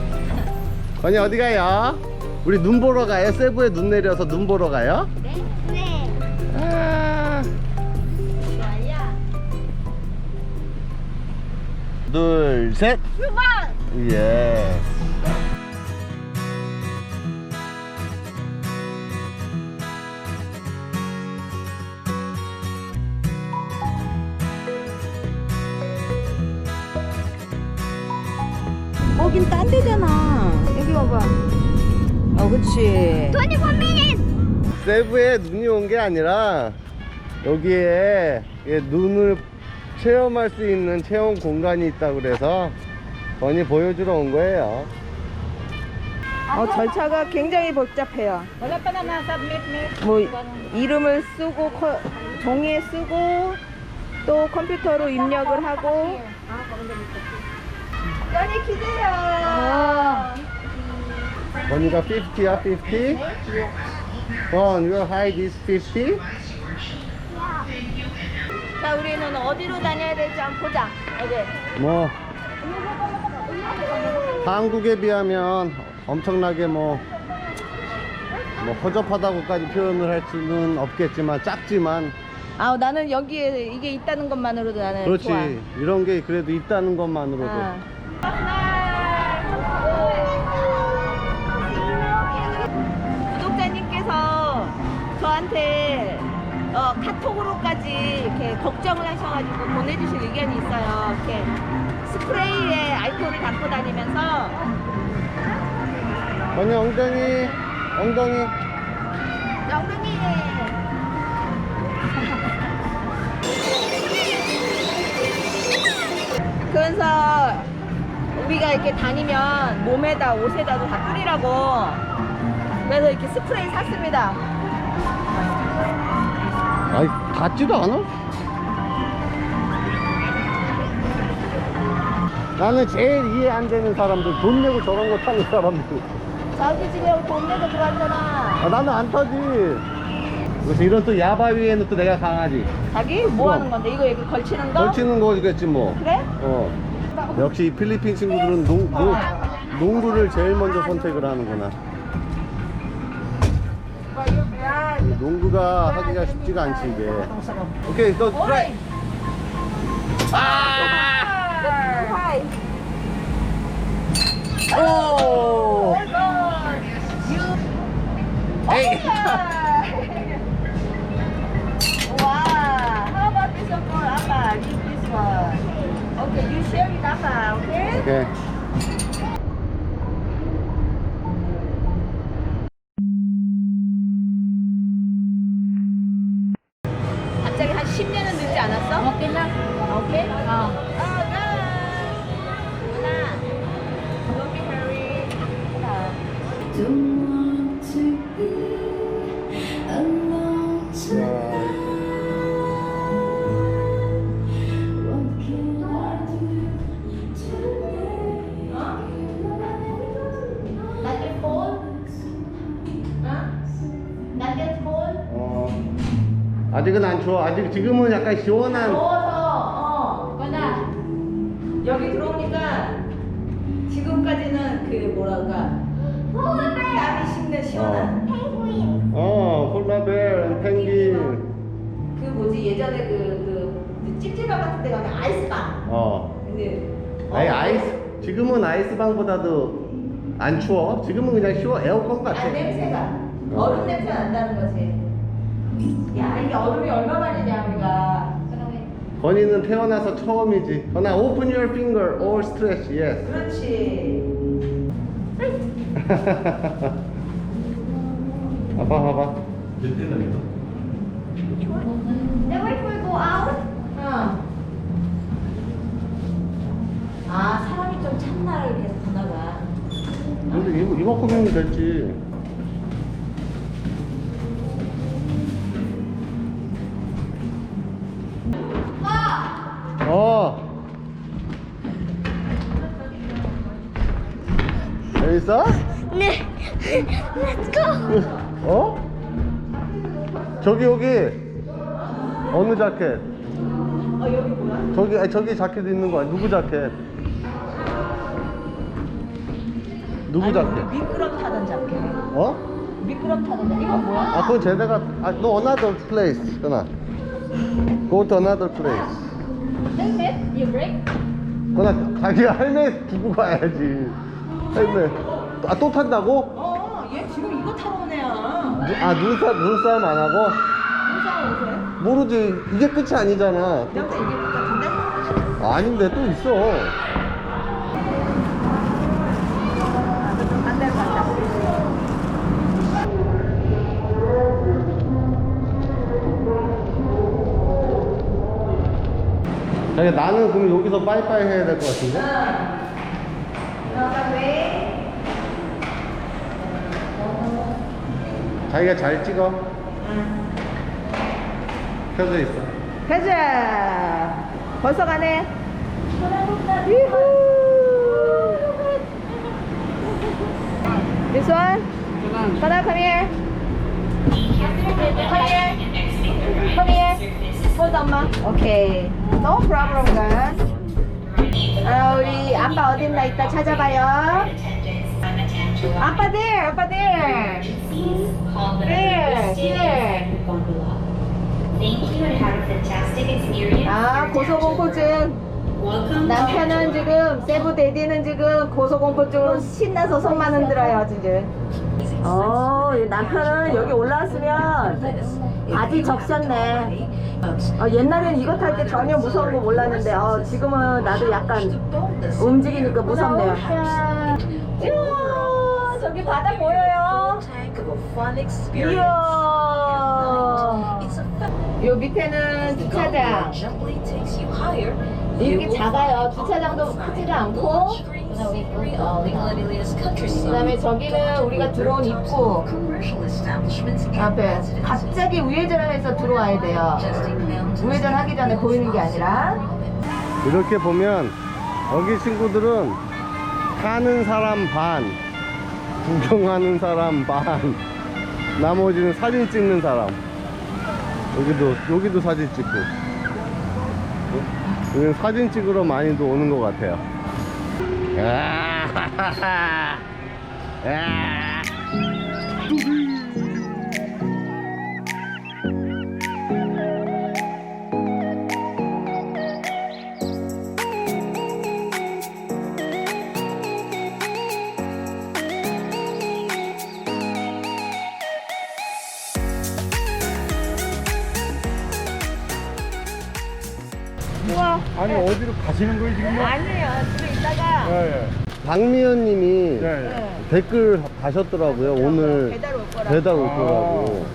건이 어디 가요? 우리 눈 보러 가요? 세부에 눈 내려서 눈 보러 가요? 네. 네. 아. 둘, 셋. 수박. 예. 거긴 딴 데잖아. 여기 봐봐. 어, 그치. 24 minutes. 세부에 눈이 온 게 아니라 여기에 예, 눈을 체험할 수 있는 체험 공간이 있다고 그래서 건이 보여주러 온 거예요. 어, 절차가 굉장히 복잡해요. 뭐 이름을 쓰고 커- 종이에 쓰고 또 컴퓨터로 입력을 하고 연이 기대요. 건이가 50야 50? 건, your height is 50? 자, 우리는 어디로 다녀야 될지 한번 보자. 어디? 뭐 한국에 비하면 엄청나게 뭐, 뭐 허접하다고까지 표현을 할 수는 없겠지만 작지만 아, 나는 여기에 이게 있다는 것만으로도 나는 그렇지 좋아. 이런 게 그래도 있다는 것만으로도 아. 구독자님께서 저한테 어, 카톡으로까지 이렇게 걱정을 하셔가지고 보내주신 의견이 있어요. 이렇게 스프레이에 알코올을 갖고 다니면서. 건이 엉덩이 엉덩이. 엉덩이. 그래서 우리가 이렇게 다니면 몸에다 옷에다도 다 뿌리라고. 그래서 이렇게 스프레이 샀습니다. 아이 닿지도 않아? 나는 제일 이해 안 되는 사람들 돈 내고 저런 거 타는 사람들. 자기 집에 돈 내고 들어왔잖아. 아, 나는 안 타지. 그래서 이런 또 야바 위에는 또 내가 강하지. 자기? 뭐 하는 건데? 이거 여기 걸치는 거? 걸치는 거겠지 뭐. 그래? 어. 역시 이 필리핀 친구들은 농, 농, 농구를 제일 먼저 선택을 하는구나. 이 농구가 하기가 쉽지가 않지 이게. 오케이 또 트라이. 하이 오! 에이 오케이 갑자기 한 10년은 늦지 않았어? 오케이 나 오케이? 어. Don't be hurry. Don't want 아직은 안 추워. 아직 지금은 약간 시원한 더워서 어 거나 여기 들어오니까 지금까지는 그 뭐랄까 땀이 식는 시원한. 펭귄. 어 폴라벨 펭귄. 그 뭐지 예전에 그, 그 찜질방 같은 데 가면 아이스방. 어. 근데 아니 아이스 지금은 아이스방보다도 안 추워. 지금은 그냥 시원 에어컨 같아. 아 냄새가. 어. 얼음 냄새 난다는 거지 야 이게 얼음이 얼마만이냐 우리가? 건이는 태어나서 처음이지. 건아 open your finger all stretch yes. 그렇지. 아빠 봐봐. Then wait for it go out. 어. 아 사람이 좀 참나를 계속 하나 봐 근데 이거 이만큼이면 됐지 재밌어? 네. Let's go. 어? 저기 여기 어느 자켓? 어 여기 뭐야? 저기 아니, 저기 자켓 있는 거 아니야? 누구 자켓? 누구 아니, 자켓? 미끄럼 타던 자켓. 어? 미끄럼 타던 자켓. 이건 뭐야? 아 그건 쟤네가 아 no another place 그나 go to another place Helmet, you break? 그나 자기 헬멧 두고 가야지 헬 멧아또 탄다고? 어, 얘 지금 이거 타러 온 애야. 누- 아 눈싸움 눈싸움 안 하고? 무서워, 오세. 모르지 이게 끝이 아니잖아 볼때 이게 똑같은데? 아닌데 또 있어 안. 자기 나는 그럼 여기서 빠이빠이 해야 될 것 같은데? 자기가 잘 찍어 켜져 있어 가자. 벌써 가네. 유후. This one? Father, come here. Come here. Come here. Hold on, ma. Okay. No problem, girl. 아, 우리 아빠 어딨나 이따 찾아봐요. 아빠 there, 아빠 there. There, here. Thank you and have a fantastic experience. 아, 고소공포증. Welcome. 남편은 지금 세부 데디는 지금 고소공포증으로 신나서 손만 흔들어요 지금. 어, 이 남편은 여기 올라왔으면 바지 적셨네. 어, 옛날엔 이거 탈 때 전혀 무서운 거 몰랐는데 어, 지금은 나도 약간 움직이니까 무섭네요. 이야, 저기 바다 보여요. 이야. 요 밑에는 주차장. 이렇게 작아요. 주차장도 크지가 않고. 그다음에 저기는 우리가 들어온 입구 앞에 갑자기 우회전을 해서 들어와야 돼요. 우회전하기 전에 보이는 게 아니라 이렇게 보면 여기 친구들은 타는 사람 반 구경하는 사람 반. 나머지는 사진 찍는 사람. 여기도 여기도 사진 찍고. 어? 여기는 사진 찍으러 많이도 오는 것 같아요. 아 아. 아니 어디로 가시는 거예요 지금? 아니에요. 집에 있다가 예, 예. 박미연 님이 예, 예. 네. 댓글 다셨더라고요 오늘 배달 올 거라고. 배달 올 거라고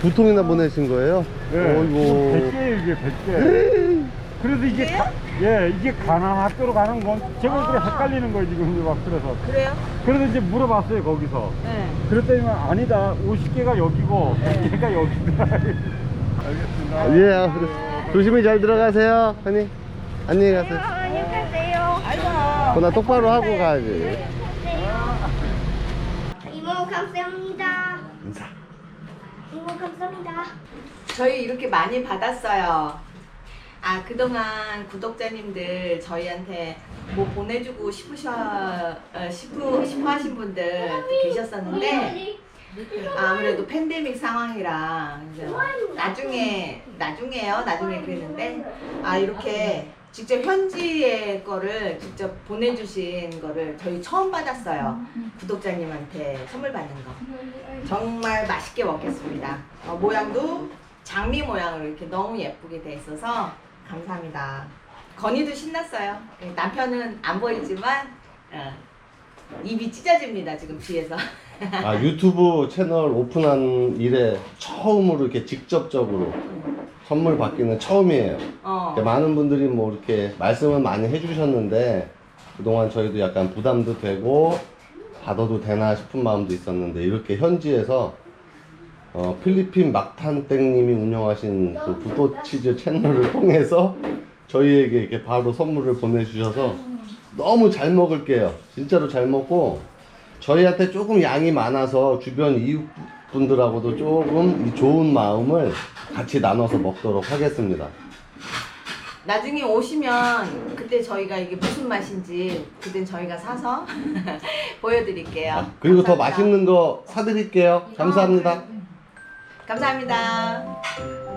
두 통이나 보내신 거예요? 예. 어이구 100개예요 이게 100개. 그래서 이게 가, 예 이게 가난 학교로 가는 건 제가 그래 헷갈리는 거예요 지금 이제 막 그래서 그래요? 그래서 이제 물어봤어요 거기서 네. 그랬더니 아니다 50개가 여기고 100개가 여기다 알겠습니다 예, 아, 그래. 조심히 잘 들어가세요, honey. 안녕히 가세요. 안녕하세요. 아이고. 그나 똑바로 하고 가야지. 이모 감사합니다. 인사. 이모 감사합니다. 저희 이렇게 많이 받았어요. 아, 그동안 구독자님들 저희한테 뭐 보내주고 싶으셔, 어, 싶으, 싶어 하신 분들 계셨었는데, 아무래도 팬데믹 상황이라, 이제 나중에, 나중에요, 나중에 그랬는데, 아, 이렇게 직접 현지의 거를 직접 보내주신 거를 저희 처음 받았어요. 구독자님한테 선물 받는 거. 정말 맛있게 먹겠습니다. 어, 모양도 장미 모양으로 이렇게 너무 예쁘게 돼 있어서 감사합니다. 건이도 신났어요. 예, 남편은 안 보이지만 어, 입이 찢어집니다 지금 뒤에서. 아, 유튜브 채널 오픈한 이래 처음으로 이렇게 직접적으로 선물 받기는 처음이에요. 어. 이렇게 많은 분들이 뭐 이렇게 말씀을 많이 해주셨는데 그동안 저희도 약간 부담도 되고 받아도 되나 싶은 마음도 있었는데 이렇게 현지에서 어, 필리핀 막탄땡님이 운영하신 그 부도치즈 채널을 통해서 저희에게 이렇게 바로 선물을 보내주셔서 너무 잘 먹을게요. 진짜로 잘 먹고 저희한테 조금 양이 많아서 주변 이웃분들하고도 조금 이 좋은 마음을 같이 나눠서 먹도록 하겠습니다. 나중에 오시면 그때 저희가 이게 무슨 맛인지 그땐 저희가 사서 보여드릴게요. 아, 그리고 더 감사합니다. 맛있는 거 사드릴게요. 감사합니다. 감사합니다.